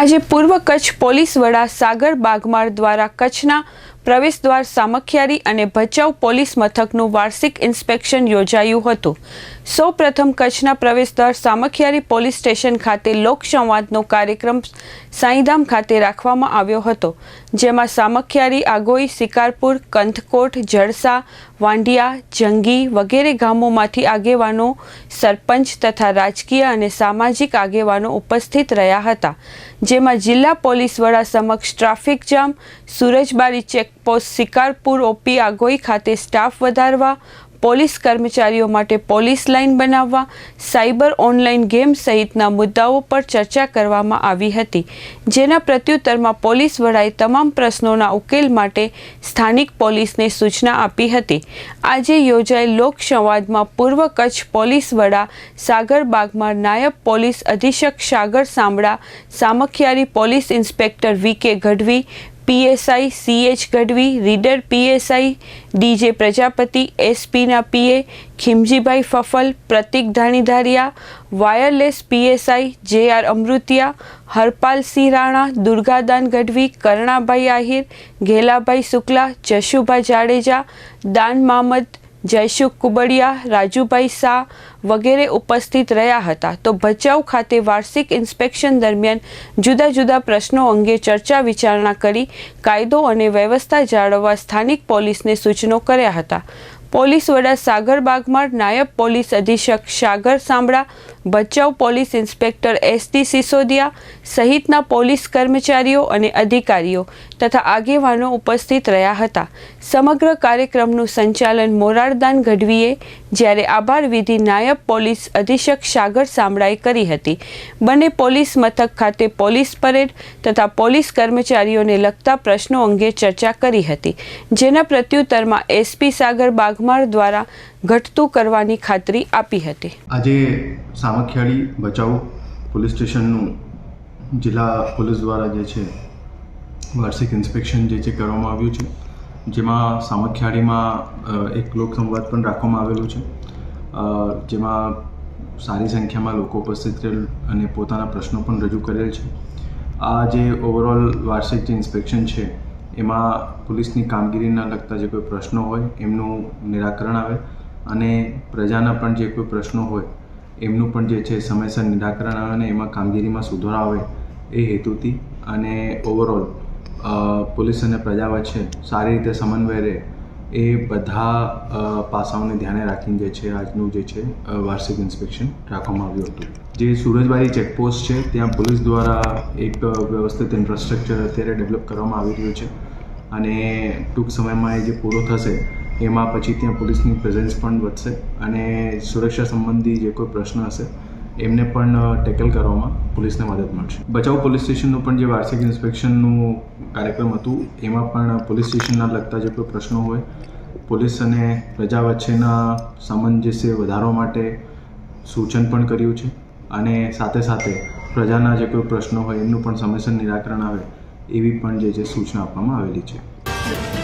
આજે પૂર્વ કચ્છ પોલીસ વડા સાગર બાગમાર દ્વારા કચ્છના પ્રવેશદ્વાર સામખિયારી અને ભચાઉ પોલીસ મથકનું વાર્ષિક ઇન્સ્પેક્શન યોજાયું હતું. સૌ પ્રથમ કચ્છના પ્રવેશદ્વાર સામખિયારી પોલીસ સ્ટેશન ખાતે લોકસંવાદનો કાર્યક્રમ સાંઈધામ ખાતે રાખવામાં આવ્યો હતો, જેમાં સામખિયારી, આગોઈ, શિકારપુર, કંથકોટ, જડસા, વાંડિયા, જંગી વગેરે ગામોમાંથી આગેવાનો, સરપંચ તથા રાજકીય અને સામાજિક આગેવાનો ઉપસ્થિત રહ્યા હતા, જેમાં જિલ્લા પોલીસ વડા સમક્ષ traffic jam, Surajbari check post Shikarpur OP Agoi ખાતે સ્ટાફ વધારવા, પોલીસ કર્મચારીઓ માટે પોલીસ લાઇન બનાવવા, સાયબર ઓનલાઈન ગેમ સહિતના મુદ્દાઓ પર ચર્ચા કરવામાં આવી હતી, જેના પ્રત્યુત્તરમાં પોલીસ વડાએ તમામ પ્રશ્નોના ઉકેલ માટે સ્થાનિક પોલીસને સૂચના આપી હતી. આજે યોજાયેલ લોકસંવાદમાં પૂર્વ કચ્છ પોલીસ વડા સાગર બાગમાર, નાયબ પોલીસ અધિક્ષક Sagar સાંભળા Samakhiyari police inspector V K Gadhvi PSI, C H Gadhvi, reader PSI, D J Prajapati, એસપીના PA Khimjibhai Fafal, Pratik Dhanidhariya, wireless PSI J R Amrutiya, Harpalsinh Rana, Durgadan Gadhvi, Karnabhai Ahir, Ghelabhai Shukla Jashubhai Jadeja, Dan Mamad Jaysukh કુબડિયા, Rajubhai Shah વગેરે ઉપસ્થિત રહ્યા હતા. તો ભચાઉ ખાતે વાર્ષિક inspection દરમિયાન જુદા જુદા પ્રશ્નો અંગે ચર્ચા વિચારણા કરી કાયદો અને વ્યવસ્થા જાળવવા સ્થાનિક પોલીસને સૂચનો કર્યા હતા. પોલીસ વડા સાગર બાગમાર, નાયબ પોલીસ અધિક્ષક Sagar Sambhada, Bhachau police inspector S D Sisodiya સહિતના પોલીસ કર્મચારીઓ અને અધિકારીઓ તથા આગેવાનો ઉપસ્થિત રહ્યા હતા. સમગ્ર કાર્યક્રમનું સંચાલન મોરારદાન ગઢવીએ જ્યારે આભાર વિધિ નાયબ પોલીસ અધિક્ષક સાગર સામળાએ કરી હતી. બંને પોલીસ મથક ખાતે પોલીસ પરેડ તથા પોલીસ કર્મચારીઓને લગતા પ્રશ્નો અંગે ચર્ચા કરી હતી. જેના પ્રત્યુત્તરમાં એસપી સાગર બાગમાર દ્વારા ઘટતું કરવાની ખાતરી આપી હતી. આજે સામખિયાળી બચાવ પોલીસ સ્ટેશનનું જિલ્લા પોલીસ દ્વારા જે છે વાર્ષિક ઇન્સ્પેક્શન જે છે કરવામાં આવ્યું છે. જેમાં સામખિયાળીમાં એક એક લોકસંવાદ પણ રાખવામાં આવેલું છે. જેમાં સારી સંખ્યામાં લોકો ઉપસ્થિત રહેલ અને પોતાના પ્રશ્નો પણ રજૂ કરેલ છે. આ જે ઓવરઓલ વાર્ષિક જે ઇન્સ્પેક્શન છે, એમાં પોલીસની કામગીરીના લગતા જે કોઈ પ્રશ્નો હોય, એમનું નિરાકરણ આવે અને પ્રજાના પણ જે કોઈ પ્રશ્નો હોય, એમનું પણ જે છે સમયસર નિરાકરણ આવે અને એમાં કામગીરીમાં સુધારો આવે એ હેતુથી અને ઓવરઓલ પોલીસ અને પ્રજા વચ્ચે સારી રીતે સમન્વય રહે એ બધા પાસાઓને ધ્યાને રાખીને જે છે, આજનું જે છે વાર્ષિક ઇન્સ્પેક્શન રાખવામાં આવ્યું હતું. જે સુરજબારી ચેકપોસ્ટ છે, ત્યાં પોલીસ દ્વારા એક વ્યવસ્થિત ઇન્ફ્રાસ્ટ્રક્ચર અત્યારે ડેવલપ કરવામાં આવી રહ્યું છે અને ટૂંક સમયમાં એ જે પૂરો થશે, એમાં પછી ત્યાં પોલીસની પ્રેઝન્સ પણ વધશે અને સુરક્ષા સંબંધી જે કોઈ પ્રશ્ન હશે, એમને પણ ટેકલ કરવામાં પોલીસને મદદ મળશે. બચાવ પોલીસ સ્ટેશનનું પણ જે વાર્ષિક ઇન્સ્પેક્શનનું કાર્યક્રમ હતું, એમાં પણ પોલીસ સ્ટેશનના લગતા જે કોઈ પ્રશ્નો હોય, પોલીસ અને પ્રજા વચ્ચેના સામંજસ્ય વધારવા માટે સૂચન પણ કર્યું છે અને સાથે સાથે પ્રજાના જે કોઈ પ્રશ્નો હોય એમનું પણ સમયસર નિરાકરણ આવે એવી પણ જે છે સૂચના આપવામાં આવેલી છે.